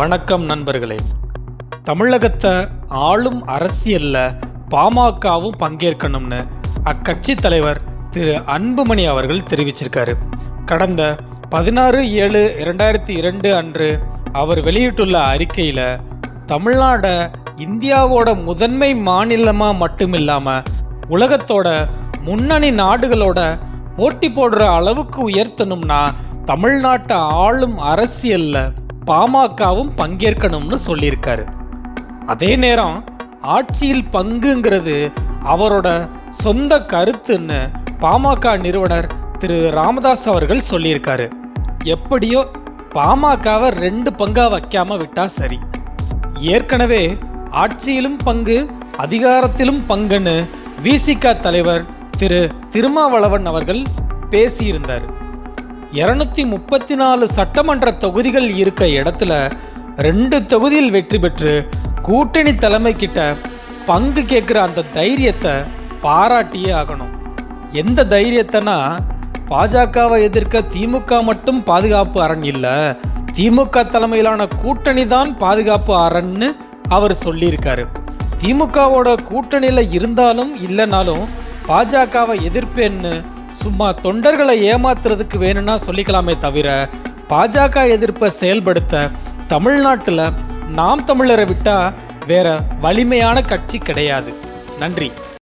வணக்கம் நண்பர்களே. தமிழகத்தை ஆளும் அரசியல்ல பாமகவும் பங்கேற்கணும்னு அக்கட்சி தலைவர் திரு அன்புமணி அவர்கள் தெரிவிச்சிருக்காரு. கடந்த பதினாறு ஏழு இரண்டாயிரத்தி இரண்டு அன்று அவர் வெளியிட்டுள்ள அறிக்கையில் தமிழ்நாடை இந்தியாவோட முதன்மை மாநிலமாக மட்டும் இல்லாமல் உலகத்தோட முன்னணி நாடுகளோட போட்டி போடுற அளவுக்கு உயர்த்தணும்னா தமிழ்நாட்டை ஆளும் அரசியல்ல பாமகவும் பங்கேற்கணும்னு சொல்லியிருக்காரு. அதே நேரம் ஆட்சியில் பங்குங்கிறது அவரோட சொந்த கருத்துன்னு பாமக நிறுவனர் திரு ராமதாஸ் அவர்கள் சொல்லியிருக்காரு. எப்படியோ பாமகவை ரெண்டு பங்காக வைக்காம விட்டா சரி. ஏற்கனவே ஆட்சியிலும் பங்கு அதிகாரத்திலும் பங்குன்னு விசிக தலைவர் திரு திருமாவளவன் அவர்கள் பேசியிருந்தார். இருநூத்தி முப்பத்தி நாலு சட்டமன்ற தொகுதிகள் இருக்க இடத்துல ரெண்டு தொகுதியில் வெற்றி பெற்று கூட்டணி தலைமை கிட்ட பங்கு கேட்குற அந்த தைரியத்தை பாராட்டியே ஆகணும். எந்த தைரியத்தைனா? பாஜகவை எதிர்க்க திமுக மட்டும் பாதுகாப்பு அரண் இல்லை. திமுக தலைமையிலான கூட்டணி தான் பாதுகாப்பு அரண்னு அவர் சொல்லியிருக்காரு. திமுகவோட கூட்டணியில் இருந்தாலும் இல்லைனாலும் பாஜகவை எதிர்ப்பேன்னு சும்மா தொண்டர்களை ஏமாத்துறதுக்கு வேணும்னா சொல்லிக்கலாமே தவிர பாஜக எதிர்ப்பை செயல்படுத்த தமிழ்நாட்டில் நாம் தமிழரை விட்டா வேற வலிமையான கட்சி கிடையாது. நன்றி.